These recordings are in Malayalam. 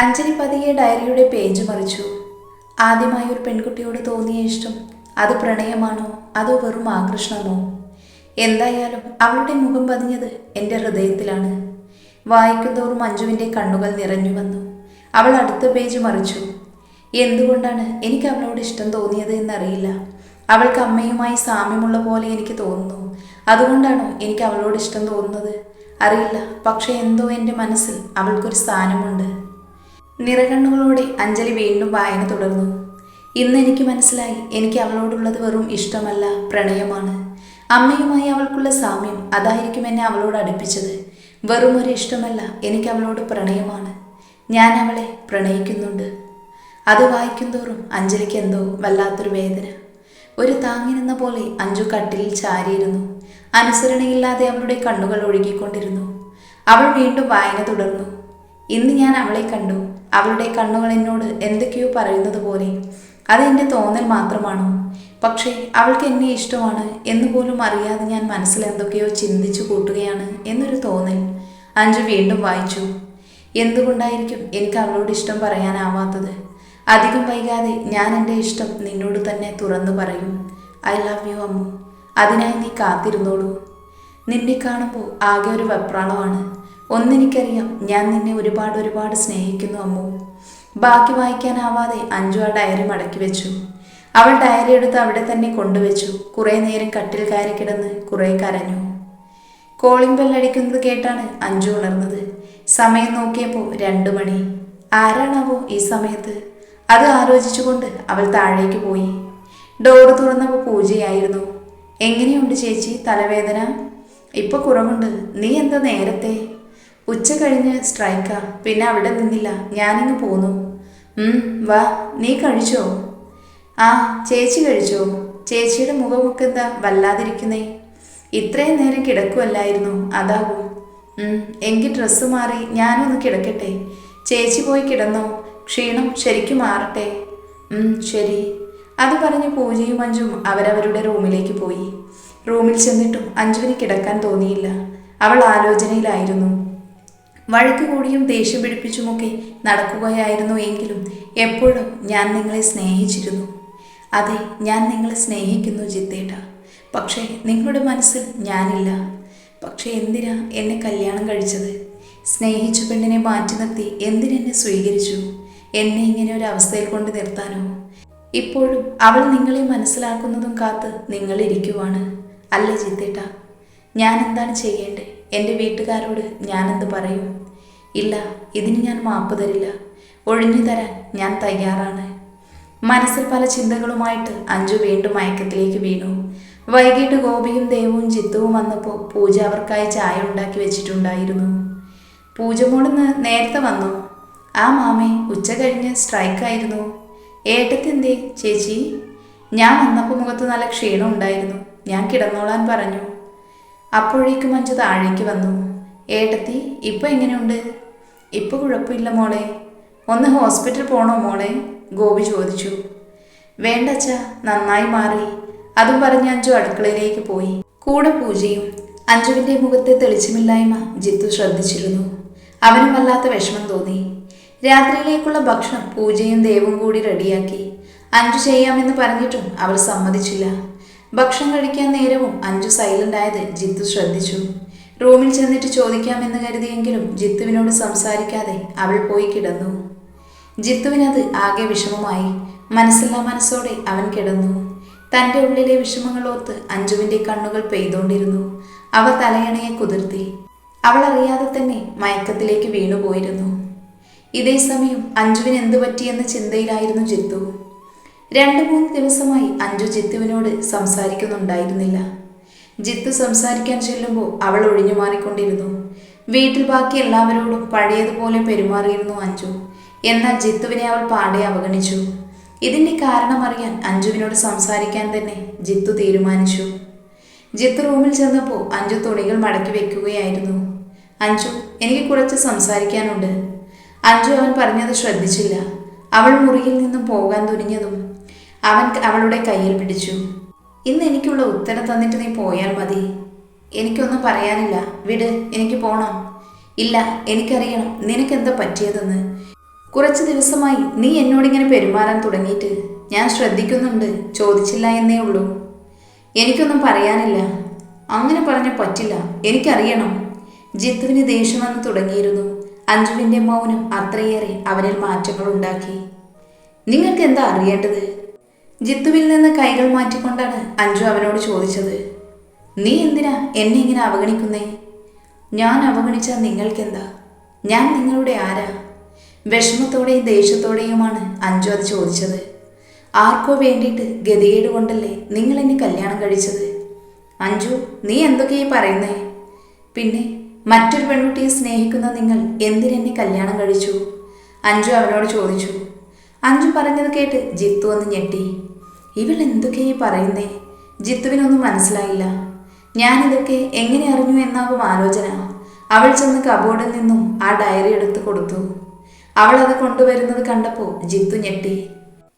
അഞ്ജലി പതിയെ ഡയറിയുടെ പേജ് മറിച്ചു. ആദ്യമായി ഒരു പെൺകുട്ടിയോട് തോന്നിയ ഇഷ്ടം അത് പ്രണയമാണോ അതോ വെറും ആകർഷണമോ എന്തായാലും അവളുടെ മുഖം പതിഞ്ഞത് എന്റെ ഹൃദയത്തിലാണ്. വായിക്കുന്തോറും മഞ്ജുവിന്റെ കണ്ണുകൾ നിറഞ്ഞു വന്നു. അവൾ അടുത്ത പേജ് മറിച്ചു. എന്തുകൊണ്ടാണ് എനിക്ക് അവളോട് ഇഷ്ടം തോന്നിയത് എന്നറിയില്ല. അവൾക്ക് അമ്മയുമായി സാമ്യമുള്ള പോലെ എനിക്ക് തോന്നുന്നു. അതുകൊണ്ടാണോ എനിക്ക് അവളോട് ഇഷ്ടം തോന്നുന്നത്? അറിയില്ല. പക്ഷേ എന്തോ എന്റെ മനസ്സിൽ അവൾക്കൊരു സ്ഥാനമുണ്ട്. നിറകണ്ണുകളോടെ അഞ്ജലി വീണ്ടും വായന തുടർന്നു. ഇന്ന് എനിക്ക് മനസ്സിലായി എനിക്ക് അവളോടുള്ളത് വെറും ഇഷ്ടമല്ല പ്രണയമാണ്. അമ്മയുമായി അവൾക്കുള്ള സാമ്യം അതായിരിക്കും എന്നെ അവളോട് അടുപ്പിച്ചത്. വെറും ഒരു ഇഷ്ടമല്ല എനിക്ക് അവളോട് പ്രണയമാണ്. ഞാൻ അവളെ പ്രണയിക്കുന്നുണ്ട്. അത് വായിക്കുന്തോറും അഞ്ജലിക്ക് എന്തോ വല്ലാത്തൊരു വേദന. ഒരു താങ്ങി നിന്ന പോലെ അഞ്ജു കട്ടിലിൽ ചാരിയിരുന്നു. അനുസരണയില്ലാതെ അവളുടെ കണ്ണുകൾ ഒഴുകിക്കൊണ്ടിരുന്നു. അവൾ വീണ്ടും വായന തുടർന്നു. ഇന്ന് ഞാൻ അവളെ കണ്ടു. അവളുടെ കണ്ണുകൾ എന്നോട് എന്തൊക്കെയോ പറയുന്നത് പോലെ അതെന്റെ തോന്നൽ മാത്രമാണോ? പക്ഷേ അവൾക്ക് എന്നെ ഇഷ്ടമാണ് എന്ന് പോലും അറിയാതെ ഞാൻ മനസ്സിൽ എന്തൊക്കെയോ ചിന്തിച്ചു കൂട്ടുകയാണ് എന്നൊരു തോന്നൽ അഞ്ജു വീണ്ടും വായിച്ചു. എന്തുകൊണ്ടായിരിക്കും എനിക്ക് അവളോട് ഇഷ്ടം പറയാനാവാത്തത്? അധികം വൈകാതെ ഞാൻ എന്റെ ഇഷ്ടം നിന്നോട് തന്നെ തുറന്നു പറയും. I love you Ammu. അതിനായി നീ കാത്തിരുന്നോളൂ. നിന്നെ കാണുമ്പോൾ ആകെ ഒരു വെപ്രാളമാണ്. ഒന്നെനിക്കറിയാം ഞാൻ നിന്നെ ഒരുപാട് ഒരുപാട് സ്നേഹിക്കുന്നു അമ്മു. ബാക്കി വായിക്കാനാവാതെ അഞ്ജു ആ ഡയറി മടക്കി വെച്ചു. അവൾ ഡയറി എടുത്ത് അവിടെ തന്നെ കൊണ്ടുവച്ചു. കുറേ നേരം കട്ടിൽ കയറി കിടന്ന് കുറേ കരഞ്ഞു. കോളിംഗ് ബെല്ലടിക്കുന്നത് കേട്ടാണ് അഞ്ജു ഉണർന്നത്. സമയം നോക്കിയപ്പോൾ രണ്ടു മണി. ആരാണാവോ ഈ സമയത്ത്? അത് ആലോചിച്ചുകൊണ്ട് അവൾ താഴേക്ക് പോയി. ഡോർ തുറന്നപ്പോൾ പൂജയായിരുന്നു. എങ്ങനെയുണ്ട് ചേച്ചി തലവേദന? ഇപ്പൊ കുറവുണ്ട്. നീ എന്താ നേരത്തെ ഉച്ച കഴിഞ്ഞ് സ്ട്രൈക്കാ. പിന്നെ അവിടെ നിന്നില്ല. ഞാനിങ്ങ് പോന്നു. വാ. നീ കഴിച്ചോ? ആ ചേച്ചി കഴിച്ചോ? ചേച്ചിയുടെ മുഖമൊക്കെ എന്താ വല്ലാതിരിക്കുന്നേ? ഇത്രയും നേരം കിടക്കുമല്ലായിരുന്നു അതാകും. എങ്കിൽ ഡ്രസ്സ് മാറി ഞാനൊന്ന് കിടക്കട്ടെ. ചേച്ചി പോയി കിടന്നോ? ക്ഷീണം ശരിക്കും മാറട്ടെ. ശരി. അത് പറഞ്ഞ് പൂജയും അഞ്ചും അവരവരുടെ റൂമിലേക്ക് പോയി. റൂമിൽ ചെന്നിട്ടും അഞ്ജുവിന് കിടക്കാൻ തോന്നിയില്ല. അവൾ ആലോചനയിലായിരുന്നു. വഴക്ക് കൂടിയും ദേഷ്യം പിടിപ്പിച്ചുമൊക്കെ നടക്കുകയായിരുന്നു എങ്കിലും എപ്പോഴും ഞാൻ നിങ്ങളെ സ്നേഹിച്ചിരുന്നു. അതെ ഞാൻ നിങ്ങളെ സ്നേഹിക്കുന്നു ജിത്തേട്ട. പക്ഷേ നിങ്ങളുടെ മനസ്സിൽ ഞാനില്ല. പക്ഷേ എന്തിനാ എന്നെ കല്യാണം കഴിച്ചത്? സ്നേഹിച്ച പെണ്ണിനെ മാറ്റി നിർത്തി എന്തിനെന്നെ സ്വീകരിച്ചു? എന്നെ ഇങ്ങനെ ഒരു അവസ്ഥയിൽ കൊണ്ട് നിർത്താനോ? ഇപ്പോഴും അവൾ നിങ്ങളെ മനസ്സിലാക്കുന്നതും കാത്ത് നിങ്ങളിരിക്കുവാണ്. അല്ലേ ജിത്തേട്ട? ഞാൻ എന്താണ് ചെയ്യേണ്ടത്? എന്റെ വീട്ടുകാരോട് ഞാനെന്ത് പറയും? ഇല്ല ഇതിന് ഞാൻ മാപ്പ് തരില്ല. ഒഴിഞ്ഞു തരാൻ ഞാൻ തയ്യാറാണ്. മനസ്സിൽ പല ചിന്തകളുമായിട്ട് അഞ്ജു വീണ്ടും മയക്കത്തിലേക്ക് വീണു. വൈകിട്ട് ഗോപിയും ദേവും ജിത്തുവും വന്നപ്പോൾ പൂജ അവർക്കായി ചായ ഉണ്ടാക്കി വെച്ചിട്ടുണ്ടായിരുന്നു. പൂജ മോളിന്ന് നേരത്തെ വന്നു. ആ മാമി ഉച്ച കഴിഞ്ഞ് സ്ട്രൈക്കായിരുന്നു ഏട്ടത്തെന്തേ ചേച്ചി? ഞാൻ വന്നപ്പോൾ മുഖത്ത് നല്ല ക്ഷീണം ഉണ്ടായിരുന്നു. ഞാൻ കിടന്നോളാൻ പറഞ്ഞു. അപ്പോഴേക്കും അഞ്ചു താഴേക്ക് വന്നു. ഏട്ടത്തി ഇപ്പൊ എങ്ങനെയുണ്ട്? ഇപ്പൊ കുഴപ്പമില്ല മോളെ. ഒന്ന് ഹോസ്പിറ്റൽ പോണോ മോളെ? ഗോപി ചോദിച്ചു. വേണ്ട നന്നായി മാറി. അതും പറഞ്ഞ് അഞ്ജു അടുക്കളയിലേക്ക് പോയി. കൂടെ പൂജയും അഞ്ജുവിന്റെ മുഖത്തെ തെളിച്ചമില്ലായ്മ ജിത്തു ശ്രദ്ധിച്ചിരുന്നു. അവനും വല്ലാത്ത വിഷമം തോന്നി. രാത്രിയിലേക്കുള്ള ഭക്ഷണം പൂജയും ദേവും കൂടി റെഡിയാക്കി. അഞ്ജു ചെയ്യാമെന്ന് പറഞ്ഞിട്ടും അവൾ സമ്മതിച്ചില്ല. ഭക്ഷണം കഴിക്കാൻ നേരവും അഞ്ചു സൈലന്റ് ആയത് ജിത്തു ശ്രദ്ധിച്ചു. റൂമിൽ ചെന്നിട്ട് ചോദിക്കാമെന്ന് കരുതിയെങ്കിലും ജിത്തുവിനോട് സംസാരിക്കാതെ അവൾ പോയി കിടന്നു. ജിത്തുവിനത് ആകെ വിഷമമായി. മനസ്സില്ലാ മനസ്സോടെ അവൻ കിടന്നു. തന്റെ ഉള്ളിലെ വിഷമങ്ങൾ ഓർത്ത് അഞ്ജുവിന്റെ കണ്ണുകൾ പെയ്തുകൊണ്ടിരുന്നു അവ തലയണയെ കുതിർത്തി. അവൾ അറിയാതെ തന്നെ മയക്കത്തിലേക്ക് വീണുപോയിരുന്നു ഇതേ സമയം അഞ്ജുവിന് എന്തു പറ്റിയെന്ന ചിന്തയിലായിരുന്നു ജിത്തു. രണ്ടു മൂന്ന് ദിവസമായി അഞ്ജു ജിത്തുവിനോട് സംസാരിക്കുന്നുണ്ടായിരുന്നില്ല. ജിത്തു സംസാരിക്കാൻ ചെല്ലുമ്പോൾ അവൾ ഒഴിഞ്ഞു മാറിക്കൊണ്ടിരുന്നു. വീട്ടിൽ ബാക്കി എല്ലാവരോടും പഴയതുപോലെ പെരുമാറിയിരുന്നു അഞ്ജു. എന്നാൽ ജിത്തുവിനെ അവൾ പാടെ അവഗണിച്ചു. ഇതിന്റെ കാരണം അറിയാൻ അഞ്ജുവിനോട് സംസാരിക്കാൻ തന്നെ ജിത്തു തീരുമാനിച്ചു. ജിത്തു റൂമിൽ ചെന്നപ്പോൾ അഞ്ജു തുണികൾ മടക്കി വെക്കുകയായിരുന്നു. അഞ്ജു എനിക്ക് കുറച്ച് സംസാരിക്കാനുണ്ട്. അഞ്ജു അവൻ പറഞ്ഞത് ശ്രദ്ധിച്ചില്ല. അവൾ മുറിയിൽ നിന്നും പോകാൻ തുനിഞ്ഞതും അവൻ അവളുടെ കയ്യിൽ പിടിച്ചു. ഇന്ന് എനിക്കുള്ള ഉത്തരം തന്നിട്ട് നീ പോയാൽ മതി. എനിക്കൊന്നും പറയാനില്ല. വിട് എനിക്ക് പോണം. ഇല്ല എനിക്കറിയണം. നിനക്കെന്താ പറ്റിയതെന്ന്. കുറച്ച് ദിവസമായി നീ എന്നോടിങ്ങനെ പെരുമാറാൻ തുടങ്ങിയിട്ട് ഞാൻ ശ്രദ്ധിക്കുന്നുണ്ട്. ചോദിച്ചില്ല എന്നേ ഉള്ളൂ. എനിക്കൊന്നും പറയാനില്ല. അങ്ങനെ പറഞ്ഞ പറ്റില്ല. എനിക്കറിയണം. ജിത്തുവിന് ദേഷ്യം വന്ന് തുടങ്ങിയിരുന്നു. അഞ്ജുവിന്റെ മൗനം അത്രയേറെ അവരിൽ മാറ്റങ്ങൾ ഉണ്ടാക്കി നിങ്ങൾക്ക് എന്താ അറിയേണ്ടത്? ജിത്തുവിൽ നിന്ന് കൈകൾ മാറ്റിക്കൊണ്ടാണ് അഞ്ജു അവനോട് ചോദിച്ചത്. നീ എന്തിനാ എന്നെ ഇങ്ങനെ അവഗണിക്കുന്നേ? ഞാൻ അവഗണിച്ച നിങ്ങൾക്കെന്താ? ഞാൻ നിങ്ങളുടെ ആരാ? വിഷമത്തോടെയും ദേഷ്യത്തോടെയുമാണ് അഞ്ജു അത് ചോദിച്ചത്. ആർക്കോ വേണ്ടിയിട്ട് ഗതികേട് കൊണ്ടല്ലേ നിങ്ങൾ എന്നെ കല്യാണം കഴിച്ചത്? അഞ്ജു നീ എന്തൊക്കെയായി പറയുന്നേ? പിന്നെ മറ്റൊരു പെൺകുട്ടിയെ സ്നേഹിക്കുന്ന നിങ്ങൾ എന്തിനെന്നെ കല്യാണം കഴിച്ചു? അഞ്ജു അവനോട് ചോദിച്ചു. അഞ്ജു പറഞ്ഞത് കേട്ട് ജിത്തു ഒന്ന് ഞെട്ടി. ഇവൾ എന്തൊക്കെയായി പറയുന്നേ? ജിത്തുവിനൊന്നും മനസ്സിലായില്ല. ഞാനിതൊക്കെ എങ്ങനെ അറിഞ്ഞു എന്നാകും ആലോചന. അവൾ ചെന്ന് കബോർഡിൽ നിന്നും ആ ഡയറി എടുത്ത് കൊടുത്തു. അവൾ അത് കൊണ്ടുവരുന്നത് കണ്ടപ്പോൾ ജിത്തു ഞെട്ടി.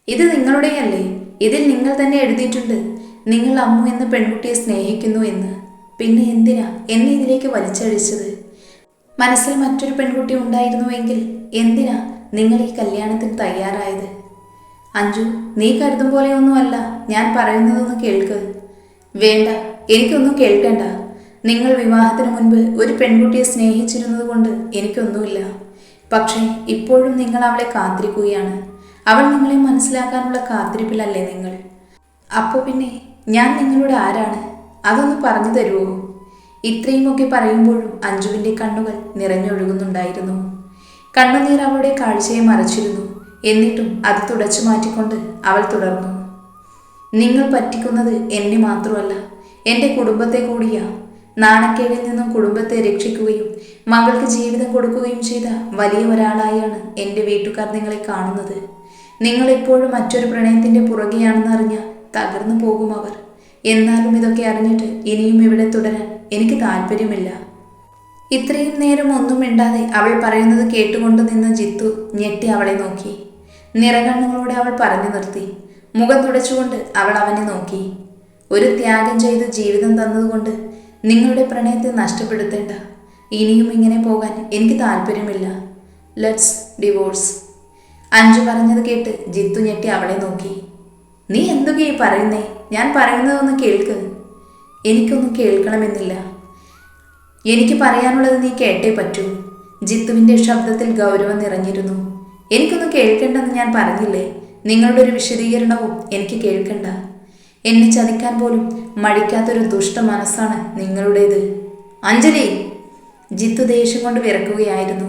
ഇത് നിങ്ങളുടെയല്ലേ? ഇതിൽ നിങ്ങൾ തന്നെ എഴുതിയിട്ടുണ്ട്. നിങ്ങൾ അമ്മു എന്ന പെൺകുട്ടിയെ സ്നേഹിക്കുന്നു എന്ന്. പിന്നെ എന്തിനാ എന്നെ ഇതിലേക്ക് വലിച്ചഴിച്ചത്? മനസ്സിൽ മറ്റൊരു പെൺകുട്ടി ഉണ്ടായിരുന്നുവെങ്കിൽ എന്തിനാ നിങ്ങൾ ഈ കല്യാണത്തിന് തയ്യാറായത്? അഞ്ജു നീ കരുതും പോലെയൊന്നുമല്ല ഞാൻ പറയുന്നതൊന്ന് കേൾക്ക്. വേണ്ട എനിക്കൊന്നും കേൾക്കണ്ട. നിങ്ങൾ വിവാഹത്തിന് മുൻപ് ഒരു പെൺകുട്ടിയെ സ്നേഹിച്ചിരുന്നത് കൊണ്ട് എനിക്കൊന്നുമില്ല. പക്ഷേ ഇപ്പോഴും നിങ്ങൾ അവളെ കാത്തിരിക്കുകയാണ്. അവൾ നിങ്ങളെ മനസ്സിലാക്കാനുള്ള കാത്തിരിപ്പിലല്ലേ നിങ്ങൾ? അപ്പോൾ പിന്നെ ഞാൻ നിങ്ങളുടെ ആരാണ്? അതൊന്ന് പറഞ്ഞു തരുമോ ഇത്രയുമൊക്കെ പറയുമ്പോഴും അഞ്ജുവിന്റെ കണ്ണുകൾ നിറഞ്ഞൊഴുകുന്നുണ്ടായിരുന്നു. കണ്ണുനീർ അവളുടെ കാഴ്ചയെ മറച്ചിരുന്നു. എന്നിട്ടും അത് തുടച്ചു മാറ്റിക്കൊണ്ട് അവൾ തുടർന്നു. നിങ്ങൾ പറ്റിക്കുന്നത് എന്നെ മാത്രമല്ല. എന്റെ കുടുംബത്തെ കൂടിയാ നാണക്കേടിൽ നിന്നും കുടുംബത്തെ രക്ഷിക്കുകയും മകൾക്ക് ജീവിതം കൊടുക്കുകയും ചെയ്ത വലിയ ഒരാളായാണ് എന്റെ വീട്ടുകാർ നിങ്ങളെ കാണുന്നത്. നിങ്ങൾ എപ്പോഴും മറ്റൊരു പ്രണയത്തിന്റെ പുറകെയാണെന്ന് അറിഞ്ഞ തകർന്നു പോകും അവർ. എന്നാലും ഇതൊക്കെ അറിഞ്ഞിട്ട് ഇനിയും ഇവിടെ തുടരാൻ എനിക്ക് താല്പര്യമില്ല. ഇത്രയും നേരം ഒന്നും മിണ്ടാതെ അവൾ പറയുന്നത് കേട്ടുകൊണ്ട് നിന്ന ജിത്തു ഞെട്ടി അവളെ നോക്കി. നിറകണ്ണുകളോടെ അവൾ പറഞ്ഞു നിർത്തി. മുഖം തുടച്ചുകൊണ്ട് അവൾ അവനെ നോക്കി. ഒരു ത്യാഗം ചെയ്ത് ജീവിതം തന്നതുകൊണ്ട് നിങ്ങളുടെ പ്രണയത്തെ നഷ്ടപ്പെടുത്തേണ്ട. ഇനിയും ഇങ്ങനെ പോകാൻ എനിക്ക് താല്പര്യമില്ല. ലെറ്റ്സ് ഡിവോഴ്സ് അഞ്ചു പറഞ്ഞത് കേട്ട് ജിത്തു ഞെട്ടി അവളെ നോക്കി. നീ എന്തൊക്കെയായി പറയുന്നേ? ഞാൻ പറയുന്നതൊന്ന് കേൾക്ക്. എനിക്കൊന്നും കേൾക്കണമെന്നില്ല. എനിക്ക് പറയാനുള്ളത് നീ കേട്ടേ പറ്റൂ. ജിത്തുവിന്റെ ശബ്ദത്തിൽ ഗൗരവം നിറഞ്ഞിരുന്നു. എനിക്കൊന്നും കേൾക്കേണ്ടെന്ന് ഞാൻ പറഞ്ഞില്ലേ? നിങ്ങളുടെ ഒരു വിശദീകരണവും എനിക്ക് കേൾക്കണ്ട. എന്നെ ചതിക്കാൻ പോലും മടിക്കാത്തൊരു ദുഷ്ട മനസ്സാണ് നിങ്ങളുടേത്. അഞ്ജലി ജിത്തു ദേഷ്യം കൊണ്ട് വിറക്കുകയായിരുന്നു.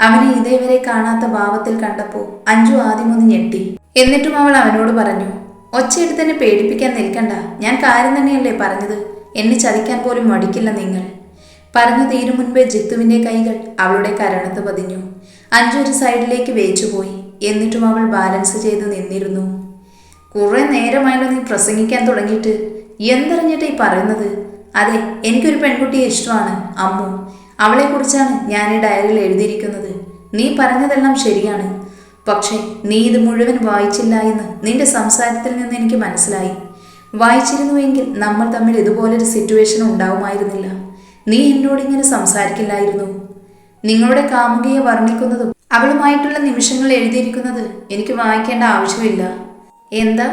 അവനെ ഇതേവരെ കാണാത്ത ഭാവത്തിൽ കണ്ടപ്പോൾ അഞ്ജു ആദ്യമൊന്ന് ഞെട്ടി. എന്നിട്ടും അവൾ അവനോട് പറഞ്ഞു ഒച്ചയെടുത്ത് തന്നെ പേടിപ്പിക്കാൻ നിൽക്കണ്ട. ഞാൻ കാര്യം തന്നെയല്ലേ പറഞ്ഞത്? എന്നെ ചതിക്കാൻ പോലും മടിക്കില്ല നിങ്ങൾ. പറഞ്ഞു തീരും മുൻപേ ജിത്തുവിന്റെ കൈകൾ അവളുടെ കരണത്ത് പതിഞ്ഞു. അഞ്ജു ഒരു സൈഡിലേക്ക് വേച്ചുപോയി എന്നിട്ടും അവൾ ബാലൻസ് ചെയ്ത് നിന്നിരുന്നു. കുറെ നേരമായല്ലോ നീ പ്രസംഗിക്കാൻ തുടങ്ങിയിട്ട്. എന്തറിഞ്ഞിട്ട് ഈ പറയുന്നത്? അതെ എനിക്കൊരു പെൺകുട്ടിയെ ഇഷ്ടമാണ് അമ്മു. അവളെക്കുറിച്ചാണ് ഞാൻ ഈ ഡയറിയിൽ എഴുതിയിരിക്കുന്നത്. നീ പറഞ്ഞതെല്ലാം ശരിയാണ്. പക്ഷേ നീ ഇത് മുഴുവൻ വായിച്ചില്ല എന്ന് നിന്റെ സംസാരത്തിൽ നിന്ന് എനിക്ക് മനസ്സിലായി. വായിച്ചിരുന്നുവെങ്കിൽ നമ്മൾ തമ്മിൽ ഇതുപോലൊരു സിറ്റുവേഷൻ ഉണ്ടാവുമായിരുന്നില്ല. നീ എന്നോട് ഇങ്ങനെ സംസാരിക്കില്ലായിരുന്നു. നിങ്ങളുടെ കാമുകിയെ വർണിക്കുന്നതും അവളുമായിട്ടുള്ള നിമിഷങ്ങൾ എഴുതിയിരിക്കുന്നത് എനിക്ക് വായിക്കേണ്ട ആവശ്യമില്ല. എന്താ?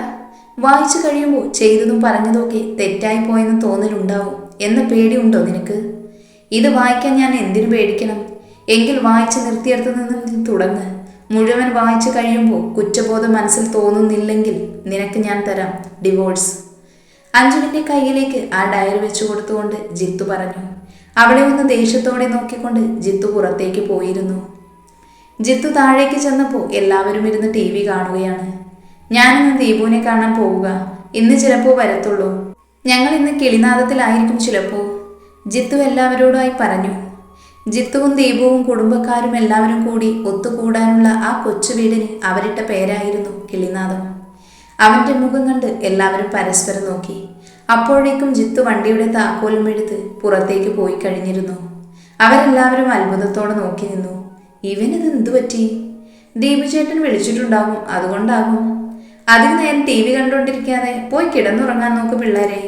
വായിച്ചു കഴിയുമ്പോൾ ചെയ്തതും പറഞ്ഞതുമൊക്കെ തെറ്റായി പോയെന്ന് തോന്നലുണ്ടാവും എന്ന പേടിയുണ്ടോ നിനക്ക്? ഇത് വായിക്കാൻ ഞാൻ എന്തിനു പേടിക്കണം? എങ്കിൽ വായിച്ച് നിർത്തിയെടുത്തു നിന്ന് തുടങ്ങ്. മുഴുവൻ വായിച്ചു കഴിയുമ്പോൾ കുറ്റബോധം മനസ്സിൽ തോന്നുന്നില്ലെങ്കിൽ നിനക്ക് ഞാൻ തരാം ഡിവോഴ്സ്. അഞ്ജുവിന്റെ കയ്യിലേക്ക് ആ ഡയറി വെച്ചു കൊടുത്തുകൊണ്ട് ജിത്തു പറഞ്ഞു. അവളെ ഒന്ന് ദേഷ്യത്തോടെ നോക്കിക്കൊണ്ട് ജിത്തു പുറത്തേക്ക് പോയിരുന്നു. ജിത്തു താഴേക്ക് ചെന്നപ്പോൾ എല്ലാവരും ഇരുന്ന് ടി വി കാണുകയാണ്. ഞാനിന്ന് ദീപുവിനെ കാണാൻ പോവുക. ഇന്ന് ചിലപ്പോൾ വരത്തുള്ളൂ. ഞങ്ങൾ ഇന്ന് കിളിനാദത്തിലായിരിക്കും ചിലപ്പോൾ ജിത്തു എല്ലാവരോടുമായി പറഞ്ഞു. ജിത്തുവും ദീപുവും കുടുംബക്കാരും എല്ലാവരും കൂടി ഒത്തുകൂടാനുള്ള ആ കൊച്ചു വീടിന് അവരിട്ട പേരായിരുന്നു കിളിനാദം അവന്റെ മുഖം കണ്ട് എല്ലാവരും പരസ്പരം നോക്കി. അപ്പോഴേക്കും ജിത്തു വണ്ടിയുടെ താക്കോലും എടുത്ത് പുറത്തേക്ക് പോയി കഴിഞ്ഞിരുന്നു. അവരെല്ലാവരും അത്ഭുതത്തോടെ നോക്കി നിന്നു. ഇവനിത് എന്തു പറ്റി? ദീപു ചേട്ടൻ വിളിച്ചിട്ടുണ്ടാകും അതുകൊണ്ടാകും. അധികം നേരം ടി വി കണ്ടുകൊണ്ടിരിക്കാതെ പോയി കിടന്നുറങ്ങാൻ നോക്ക് പിള്ളേരെ.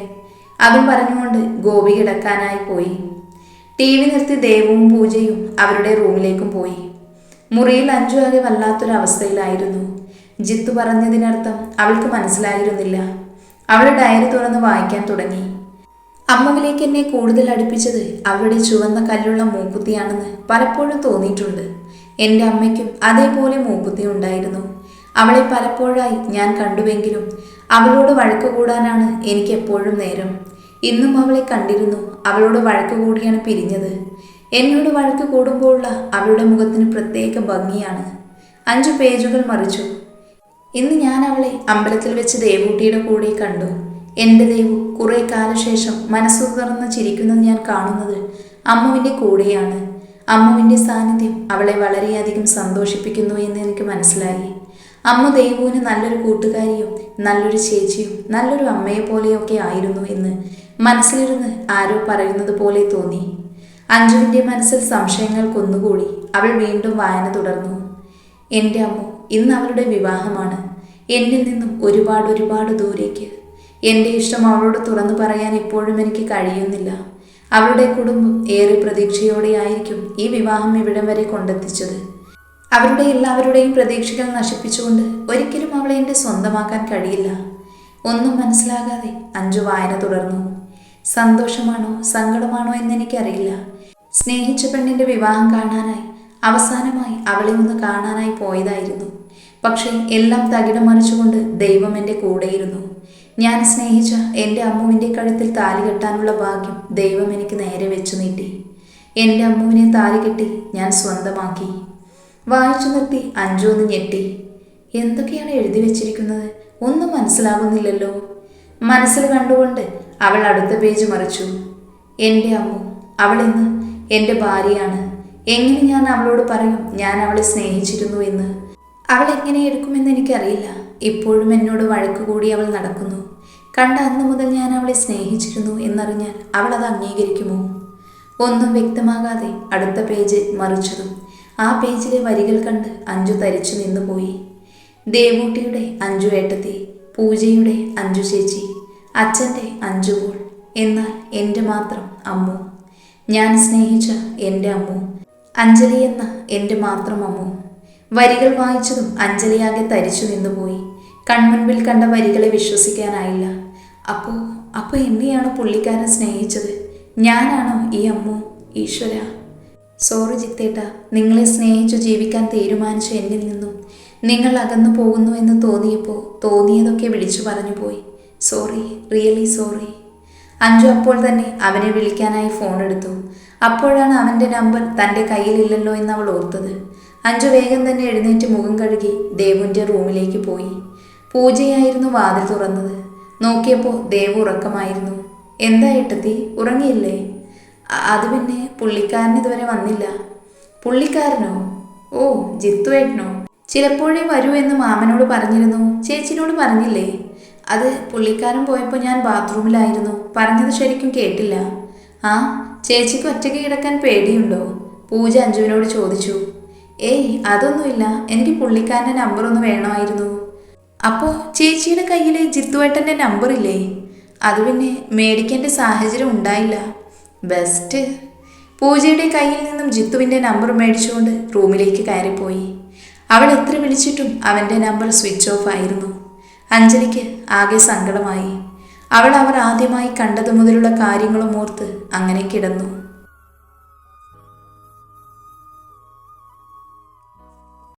അതും പറഞ്ഞുകൊണ്ട് ഗോപി കിടക്കാനായി പോയി. ടി വി നിർത്തി ദേവവും പൂജയും അവരുടെ റൂമിലേക്കും പോയി. മുറിയിൽ അഞ്ചു ആകെ വല്ലാത്തൊരവസ്ഥയിലായിരുന്നു. ജിത്തു പറഞ്ഞതിനർത്ഥം അവൾക്ക് മനസ്സിലായിരുന്നില്ല. അവൾ ഡയറി തുറന്ന് വായിക്കാൻ തുടങ്ങി. അമ്മവിലേക്ക് എന്നെ കൂടുതൽ അടുപ്പിച്ചത് അവളുടെ ചുവന്ന കല്ലുള്ള മൂക്കുത്തിയാണെന്ന് പലപ്പോഴും തോന്നിയിട്ടുണ്ട്. എന്റെ അമ്മയ്ക്കും അതേപോലെ മൂക്കുത്തി ഉണ്ടായിരുന്നു. അവളെ പലപ്പോഴായി ഞാൻ കണ്ടുവെങ്കിലും അവളോട് വഴക്ക് കൂടാനാണ് എനിക്ക് എപ്പോഴും നേരം. ഇന്നും അവളെ കണ്ടിരുന്നു അവളോട് വഴക്ക് കൂടിയാണ് പിരിഞ്ഞത്. എന്നോട് വഴക്ക് കൂടുമ്പോഴുള്ള അവളുടെ മുഖത്തിന് പ്രത്യേക ഭംഗിയാണ്. അഞ്ചു പേജുകൾ മറിച്ചു. ഇന്ന് ഞാൻ അവളെ അമ്പലത്തിൽ വെച്ച് ദേവൂട്ടിയുടെ കൂടെ കണ്ടു. എന്റെ ദേവു കുറേ കാലശേഷം മനസ്സു തുറന്ന് ചിരിക്കുന്നത് ഞാൻ കാണുന്നത് അമ്മുവിന്റെ കൂടെയാണ്. അമ്മുവിന്റെ സാന്നിധ്യം അവളെ വളരെയധികം സന്തോഷിപ്പിക്കുന്നു എന്ന് എനിക്ക് മനസ്സിലായി. അമ്മ ദേവുവിന് നല്ലൊരു കൂട്ടുകാരിയും നല്ലൊരു ചേച്ചിയും നല്ലൊരു അമ്മയെ പോലെയൊക്കെ ആയിരുന്നു എന്ന് മനസ്സിലിരുന്ന് ആരോ പറയുന്നത് പോലെ തോന്നി. അഞ്ജുവിന്റെ മനസ്സിൽ സംശയങ്ങൾ കൊന്നുകൂടി. അവൾ വീണ്ടും വായന തുടർന്നു. എന്റെ അമ്മ ഇന്ന് അവളുടെ വിവാഹമാണ്. എന്നിൽ നിന്നും ഒരുപാട് ഒരുപാട് ദൂരേക്ക്. എന്റെ ഇഷ്ടം അവളോട് തുറന്നു പറയാൻ ഇപ്പോഴും എനിക്ക് കഴിയുന്നില്ല. അവളുടെ കുടുംബം ഏറെ പ്രതീക്ഷയോടെയായിരിക്കും ഈ വിവാഹം ഇവിടം വരെ കൊണ്ടെത്തിച്ചത്. അവരുടെ എല്ലാവരുടെയും പ്രതീക്ഷകൾ നശിപ്പിച്ചുകൊണ്ട് ഒരിക്കലും അവളെ എന്റെ സ്വന്തമാക്കാൻ കഴിയില്ല. ഒന്നും മനസ്സിലാകാതെ അഞ്ചു വായന തുടർന്നു. സന്തോഷമാണോ സങ്കടമാണോ എന്നെനിക്കറിയില്ല സ്നേഹിച്ച പെണ്ണിന്റെ വിവാഹം കാണാനായി അവസാനമായി അവളെ ഒന്ന് കാണാനായി പോയതായിരുന്നു. പക്ഷേ എല്ലാം തകിടം മറിച്ചുകൊണ്ട് ദൈവം എന്റെ കൂടെയിരുന്നു. ഞാൻ സ്നേഹിച്ച എന്റെ അമ്മുവിന്റെ കഴുത്തിൽ താലി കെട്ടാനുള്ള ഭാഗ്യം ദൈവം എനിക്ക് നേരെ വെച്ചു നീട്ടി. എന്റെ അമ്മുവിനെ താലി കെട്ടി ഞാൻ സ്വന്തമാക്കി. വായിച്ചു നിർത്തി അഞ്ചു ഒന്ന് ഞെട്ടി. എന്തൊക്കെയാണ് എഴുതി വെച്ചിരിക്കുന്നത്? ഒന്നും മനസ്സിലാകുന്നില്ലല്ലോ മനസ്സിൽ കണ്ടുകൊണ്ട് അവൾ അടുത്ത പേജ് മറിച്ചു. എന്റെ അമ്മു അവളിന്ന് എന്റെ ഭാര്യയാണ്. എങ്ങനെ ഞാൻ അവളോട് പറയും ഞാൻ അവളെ സ്നേഹിച്ചിരുന്നു എന്ന്? അവൾ എങ്ങനെ എടുക്കുമെന്ന് എനിക്കറിയില്ല. ഇപ്പോഴും എന്നോട് വഴക്കുകൂടി അവൾ നടക്കുന്നു. കണ്ട അന്ന് മുതൽ ഞാൻ അവളെ സ്നേഹിച്ചിരുന്നു എന്നറിഞ്ഞാൽ അവൾ അത് അംഗീകരിക്കുമോ? ഒന്നും വ്യക്തമാകാതെ അടുത്ത പേജ് മറിച്ചതും ആ പേജിലെ വരികൾ കണ്ട് അഞ്ചു തരിച്ചു നിന്നുപോയി. ദേവൂട്ടിയുടെ അഞ്ചു ഏട്ടത്തി പൂജയുടെ അഞ്ചു ചേച്ചി അച്ഛന്റെ അഞ്ചു മോൾ എന്നാൽ എന്റെ മാത്രം അമ്മു. ഞാൻ സ്നേഹിച്ച എന്റെ അമ്മു. അഞ്ജലി എന്ന എന്റെ മാത്രം അമ്മു. വരികൾ വായിച്ചതും അഞ്ജലിയാകെ തരിച്ചു നിന്നുപോയി. കൺമുൻപിൽ കണ്ട വരികളെ വിശ്വസിക്കാനായില്ല. അപ്പോ അപ്പോൾ എന്നെയാണ് പുള്ളിക്കാരൻ സ്നേഹിച്ചത്? ഞാനാണോ ഈ അമ്മു ഈശ്വര? സോറി ജിത്തേട്ട നിങ്ങളെ സ്നേഹിച്ചു ജീവിക്കാൻ തീരുമാനിച്ച എന്നിൽ നിന്നും നിങ്ങൾ അകന്നു പോകുന്നു എന്ന് തോന്നിയപ്പോൾ തോന്നിയതൊക്കെ വിളിച്ചു പറഞ്ഞു പോയി. Sorry really sorry. അഞ്ജു അപ്പോൾ തന്നെ അവനെ വിളിക്കാനായി ഫോൺ എടുത്തു. അപ്പോഴാണ് അവന്റെ നമ്പർ തന്റെ കയ്യിലില്ലല്ലോ എന്ന് അവൾ ഓർത്തത്. അഞ്ചു വേഗം തന്നെ എഴുന്നേറ്റ് മുഖം കഴുകി ദേവുന്റെ റൂമിലേക്ക് പോയി. പൂജയായിരുന്നു വാതിൽ തുറന്നത്. നോക്കിയപ്പോൾ ദേവു ഉറക്കമായിരുന്നു. എന്താ ഏട്ടത്തി? ഉറങ്ങിയില്ലേ? അത് പിന്നെ പുള്ളിക്കാരൻ ഇതുവരെ വന്നില്ല. പുള്ളിക്കാരനോ? ഓ ജിത്തു ഏട്ടനോ. ചിലപ്പോഴേ വരൂ എന്ന് മാമനോട് പറഞ്ഞിരുന്നു. ചേച്ചിനോട് പറഞ്ഞില്ലേ? അത് പുള്ളിക്കാരൻ പോയപ്പോൾ ഞാൻ ബാത്റൂമിലായിരുന്നു. പറഞ്ഞത് ശരിക്കും കേട്ടില്ല. ആ ചേച്ചിക്ക് ഒറ്റയ്ക്ക് കിടക്കാൻ പേടിയുണ്ടോ? പൂജ അഞ്ജുവിനോട് ചോദിച്ചു. ഏയ് അതൊന്നുമില്ല. എനിക്ക് പുള്ളിക്കാരന്റെ നമ്പർ ഒന്ന് വേണമായിരുന്നു. അപ്പോൾ ചേച്ചിയുടെ കയ്യിൽ ജിത്തുവേട്ടന്റെ നമ്പർ ഇല്ലേ അത് പിന്നെ മേടിക്കേണ്ട സാഹചര്യം ഉണ്ടായില്ല. ബെസ്റ്റ്. പൂജയുടെ കയ്യിൽ നിന്നും ജിത്തുവിന്റെ നമ്പർ മേടിച്ചുകൊണ്ട് റൂമിലേക്ക് കയറിപ്പോയി. അവൾ എത്ര വിളിച്ചിട്ടും അവന്റെ നമ്പർ സ്വിച്ച് ഓഫ് ആയിരുന്നു. അഞ്ജലിക്ക് ആകെ സങ്കടമായി. അവൾ അവർ ആദ്യമായി കണ്ടതു മുതലുള്ള കാര്യങ്ങളും ഓർത്ത് അങ്ങനെ കിടന്നു.